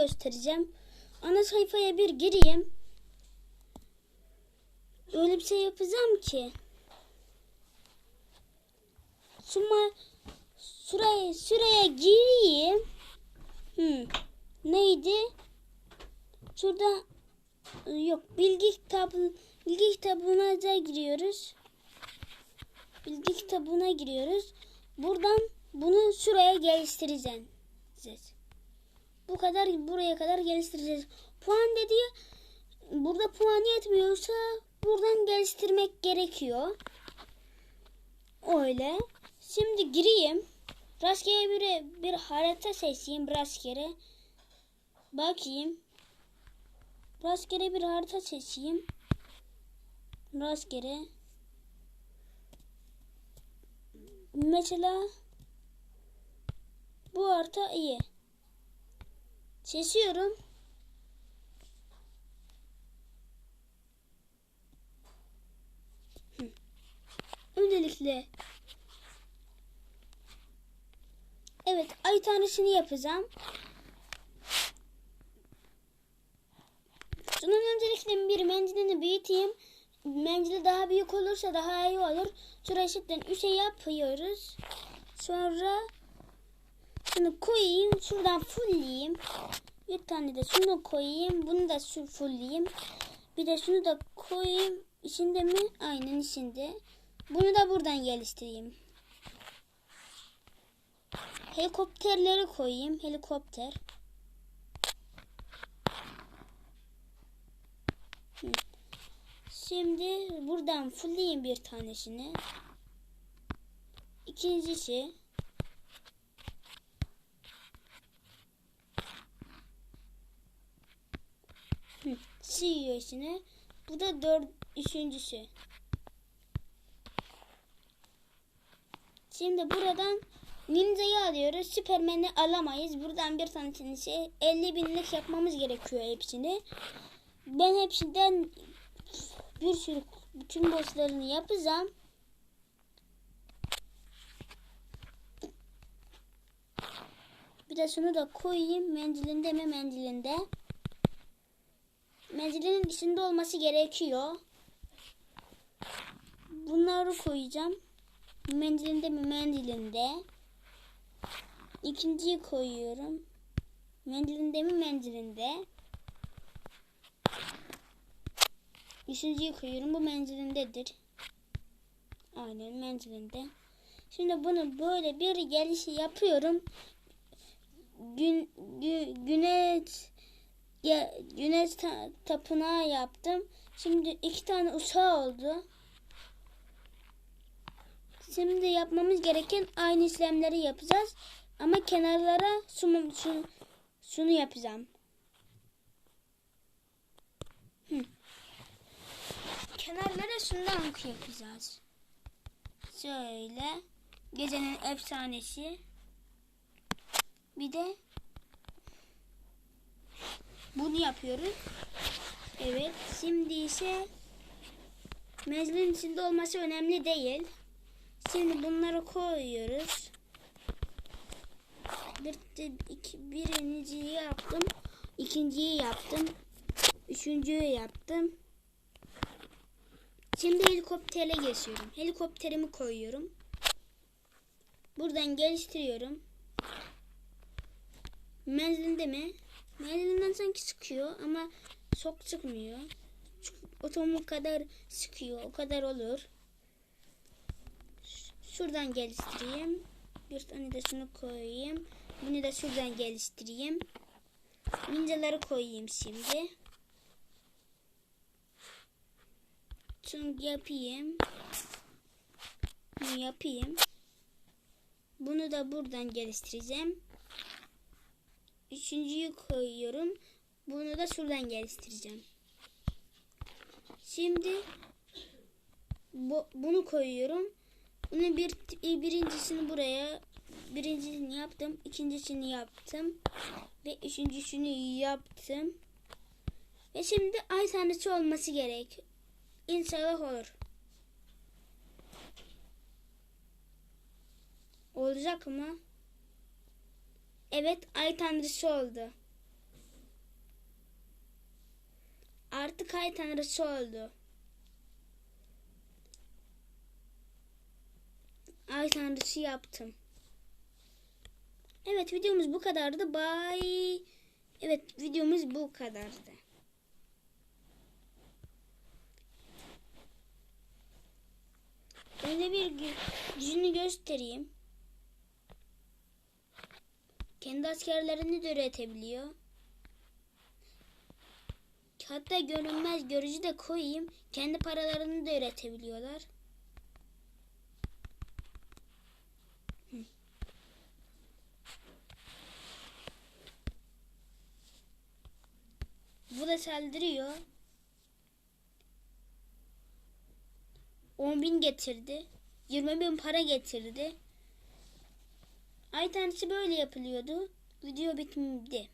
göstereceğim. Ana sayfaya bir gireyim. Öyle bir şey yapacağım ki. Suma şuraya şuraya gireyim. Hmm. Neydi? Şurada yok bilgi kitabı bilgi kitabına da giriyoruz. Bilgi kitabına giriyoruz. Buradan bunu şuraya geliştireceğiz. Bu kadar buraya kadar geliştireceğiz. Puan dedi ya burada puan yetmiyorsa buradan geliştirmek gerekiyor. Öyle. Şimdi gireyim. Rastgele bir, bir harita seçeyim rastgele. Bakayım. Rastgele bir harita seçeyim. Rastgele. Mesela bu harita iyi. Seçiyorum. Hı. Öncelikle Evet ay tanesini yapacağım. Şunun öncelikle bir mendilini büyüteyim. Mendili daha büyük olursa daha iyi olur. Şuraya eşitten 3'e yapıyoruz. Sonra şunu koyayım. Şuradan fullleyeyim. Bir tane de şunu koyayım. Bunu da şu fullleyeyim. Bir de şunu da koyayım. İçinde mi? Aynen içinde. Bunu da buradan geliştireyim. Helikopterleri koyayım. Helikopter. Şimdi buradan fullleyeyim bir tanesini. İkincisi. CEO içine. Bu da dört, üçüncüsü. Şimdi buradan Ninja'yı alıyoruz. Süpermen'i alamayız. Buradan bir tanesini şey 50 binlik yapmamız gerekiyor hepsini. Ben hepsinden bir sürü bütün bosslarını yapacağım. Bir de şunu da koyayım. Mendilinde mi mendilinde. Mendilinin içinde olması gerekiyor. Bunları koyacağım. Mendilinde mi mendilinde. İkinciyi koyuyorum. Mendilinde mi mendilinde. Üçüncüyü koyuyorum. Bu menzilindedir. Aynen menzilinde. Şimdi bunu böyle bir gelişi yapıyorum. Gün, gü, güneş ya, güneş ta, tapınağı yaptım. Şimdi iki tane uçağı oldu. Şimdi yapmamız gereken aynı işlemleri yapacağız. Ama kenarlara şunu, şunu, şunu yapacağım. Hı. Kenarlara şundan yapacağız. Şöyle. Gecenin efsanesi. Bir de bunu yapıyoruz. Evet. Şimdi ise mezlin içinde olması önemli değil. Şimdi bunları koyuyoruz. İki, birinciyi yaptım. ikinciyi yaptım. Üçüncüyü yaptım. Şimdi helikoptere geçiyorum. Helikopterimi koyuyorum. Buradan geliştiriyorum. Menzilinde mi? Menzilinden sanki sıkıyor ama çok çıkmıyor. Otomu kadar sıkıyor. O kadar olur. Şuradan geliştireyim. Bir tane de şunu koyayım. Bunu da şuradan geliştireyim. Ninjaları koyayım şimdi. Şunu yapayım. Bunu yapayım. Bunu da buradan geliştireceğim. Üçüncüyü koyuyorum. Bunu da şuradan geliştireceğim. Şimdi bu, bunu koyuyorum. Bunu bir birincisini buraya birincisini yaptım. ikincisini yaptım. Ve üçüncüsünü yaptım. Ve şimdi ay tanesi olması gerek. İnşallah olur. Olacak mı? Evet ay tanrısı oldu. Artık ay tanrısı oldu. Ay tanrısı yaptım. Evet videomuz bu kadardı. Bye. Evet videomuz bu kadardı. Ben bir gücünü göstereyim. Kendi askerlerini de üretebiliyor. Hatta görünmez görücü de koyayım. Kendi paralarını da üretebiliyorlar. Bu da saldırıyor. 10 bin getirdi. 20 bin para getirdi. Ay tanesi böyle yapılıyordu. Video bitmedi.